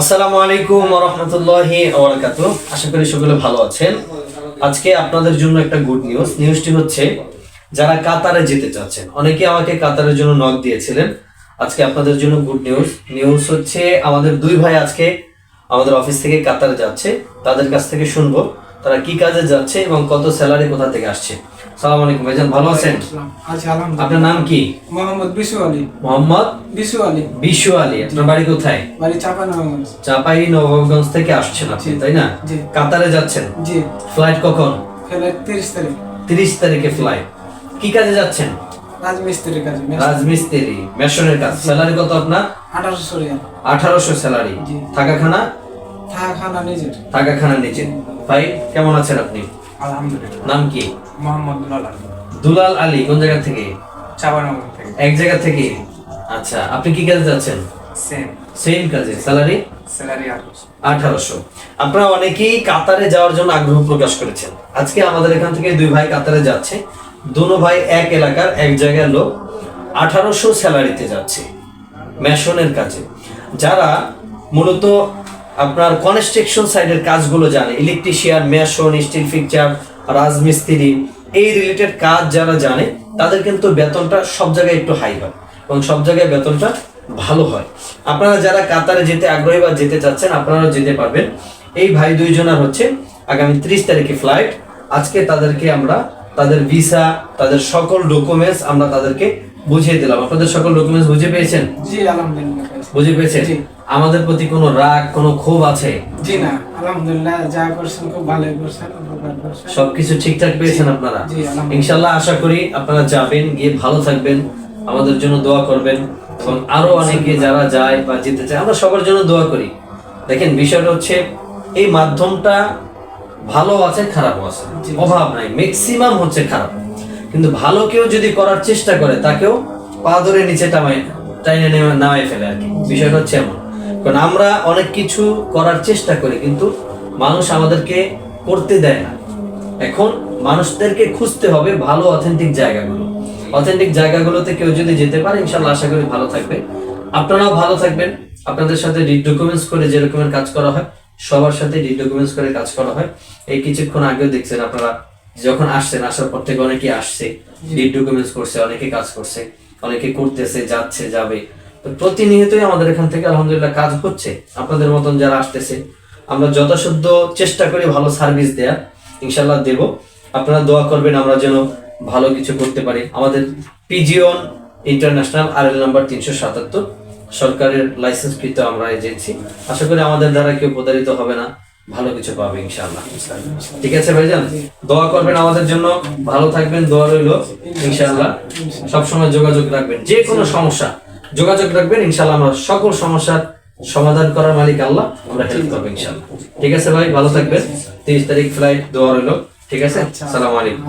আসসালামু আলাইকুম রহমতুল্লাহি ওবরাকাত আশা করি সকলে ভালো আছেন। আজকে আপনাদের জন্য একটা গুড নিউজ নিউজটি হচ্ছে, যারা কাতারে যেতে চাচ্ছেন, অনেকে আমাকে কাতারের জন্য নক দিয়েছিলেন। আজকে আপনাদের জন্য গুড নিউজ নিউজ হচ্ছে, আমাদের দুই ভাই আজকে আমাদের অফিস থেকে কাতারে যাচ্ছে। তাদের কাছ থেকে শুনব। তারা কি কাজে যাচ্ছে এবং কত স্যালারি কোথা থেকে আসছে? সালাম আলাইকুম ভাইজান ভালো আছেন? আচ্ছা আলহামদুলিল্লাহ। আপনার নাম কি? মোহাম্মদ বিশু আলী। মোহাম্মদ বিশু আলী। বিশু আলী আপনার বাড়ি কোথায়? বাড়ি থেকে আসছেন আপনি তাই না? কাতারে যাচ্ছেন? জি। ফ্লাইট কখন? ফেলার তিরিশ তারিখ। তিরিশ তারিখে ফ্লাইট কি কাজে যাচ্ছেন? রাজমিস্ত্রির কাছে রাজমিস্ত্রি মেশনের কাজ। স্যালারি কত আপনার? আঠারোশো রিয়াল। স্যালারি জি। থাকা খানা থাকা খানা নিজের। থাকা খানা নিচে ভাই কেমন আছেন আপনি? আলহামদুলিল্লাহ। নাম কি? মোহাম্মদ দুলাল আলী। দুলাল আলী কোন জায়গা থেকে? চাপানগঞ্জ থেকে। এক জায়গা থেকে? আচ্ছা আপনি কি কাজে যাচ্ছেন? সেম সেম কাজে। স্যালারি স্যালারি আঠারোশো। আপনারা অনেকেই কাতারে যাওয়ার জন্য আগ্রহ প্রকাশ করেছেন। আজকে আমাদের এখান থেকে দুই ভাই কাতারে যাচ্ছে। দুনো ভাই এক এলাকার এক জায়গার লোক আঠারোশো স্যালারিতে যাচ্ছে। মেশনের কাজে। যারা মূলত আপনার কনস্ট্রাকশন সাইডের কাজগুলো জানে। ইলেকট্রিশিয়ান মেশন স্টিল ফিকচার রাজমিস্ত্রি এই রিলেটেড কাজ যারা জানে তাদের কিন্তু বেতনটা সব জায়গায় একটু হাই হয় এবং সব জায়গায় বেতনটা ভালো হয়। আপনারা যারা কাতারে যেতে আগ্রহী বা যেতে চাচ্ছেন আপনারাও যেতে পারবেন। এই ভাই দুইজনার হচ্ছে আগামী ত্রিশ তারিখে ফ্লাইট আজকে তাদেরকে আমরা তাদের ভিসা তাদের সকল ডকুমেন্টস আমরা তাদেরকে বুঝিয়ে দিলাম। আপনাদের সকল ডকুমেন্টস বুঝে পেয়েছেন? জি আলহামদুলিল্লাহ। বুঝে পেয়েছেন? জি। আমাদের প্রতি কোনো রাগ কোনো ক্ষোভ আছে? জি না আলহামদুলিল্লাহ যা করছেন খুব ভালোই করছেন সবকিছু ঠিকঠাক পেয়েছেন আপনারা? ইনশাল্লাহ আশা করি আপনারা যাবেন গিয়ে ভালো থাকবেন আমাদের জন্য দোয়া করবেন। এবং আরও অনেকে যারা যায় বা যেতে চায় আমরা সবার জন্য দোয়া করি। দেখেন বিষয়টা হচ্ছে এই মাধ্যমটা ভালো আছে খারাপও আছে। অভাব নাই ম্যাক্সিমাম হচ্ছে খারাপ। কিন্তু ভালো কেউ যদি করার চেষ্টা করে তাকেও পা ধরে নিচে টামায় টাইনে নেমে- নামায় ফেলে আর কি। বিষয়টা হচ্ছে এমন। কারণ আমরা অনেক কিছু করার চেষ্টা করি কিন্তু মানুষ আমাদেরকে করতে দেয় না। এখন মানুষদেরকে খুঁজতে হবে ভালো অথেন্টিক জায়গাগুলো। অথেন্টিক জায়গাগুলোতে কেউ যদি যেতে পারে ইনশাল্লাহ আশা করি ভালো থাকবে। আপনারাও ভালো থাকবেন। আপনাদের সাথে রিড ডকুমেন্টস করে যে রকমের কাজ করা হয় সবার সাথে রিড ডকুমেন্টস করে কাজ করা হয়। এই কিছুক্ষণ আগেও দেখছেন আপনারা যখন আসছেন আসার পর থেকে অনেকে আসছে। রিড ডকুমেন্টস করছে অনেকে কাজ করছে অনেকে করতেছে যাচ্ছে যাবে। প্রতিনিয়তই আমাদের এখান থেকে আলহামদুলিল্লাহ কাজ হচ্ছে। আপনাদের মতন যারা আসতেছে, আমরা যথাসাধ্য চেষ্টা করি ভালো সার্ভিস দেয়া ইনশাল্লাহ দেব। আপনারা দোয়া করবেন আমরা যেন ভালো কিছু করতে পারি। আমাদের pigeon international R L number তিনশো সাতাত্তর, সরকারের লাইসেন্সকৃত আমরা এজেন্সি আশা করি আমাদের দ্বারা কেউ প্রতারিত হবে না। ভালো কিছু পাবে ইনশাআল্লাহ। ঠিক আছে ভাইজান? দোয়া করবেন আমাদের জন্য। ভালো থাকবেন, দোয়া রইল ইনশাআল্লাহ। সবসময় যোগাযোগ রাখবেন। যে কোনো সমস্যা যোগাযোগ রাখবেন ইনশাল্লাহ আমরা সকল সমস্যার সমাধান করার মালিক আল্লাহ আমরা হেল্প করব ইনশাল্লাহ ঠিক আছে ভাই ভালো থাকবেন। তিরিশ তারিখ ফ্লাইট দেওয়া রইল ঠিক আছে? সালাম আলাইকুম।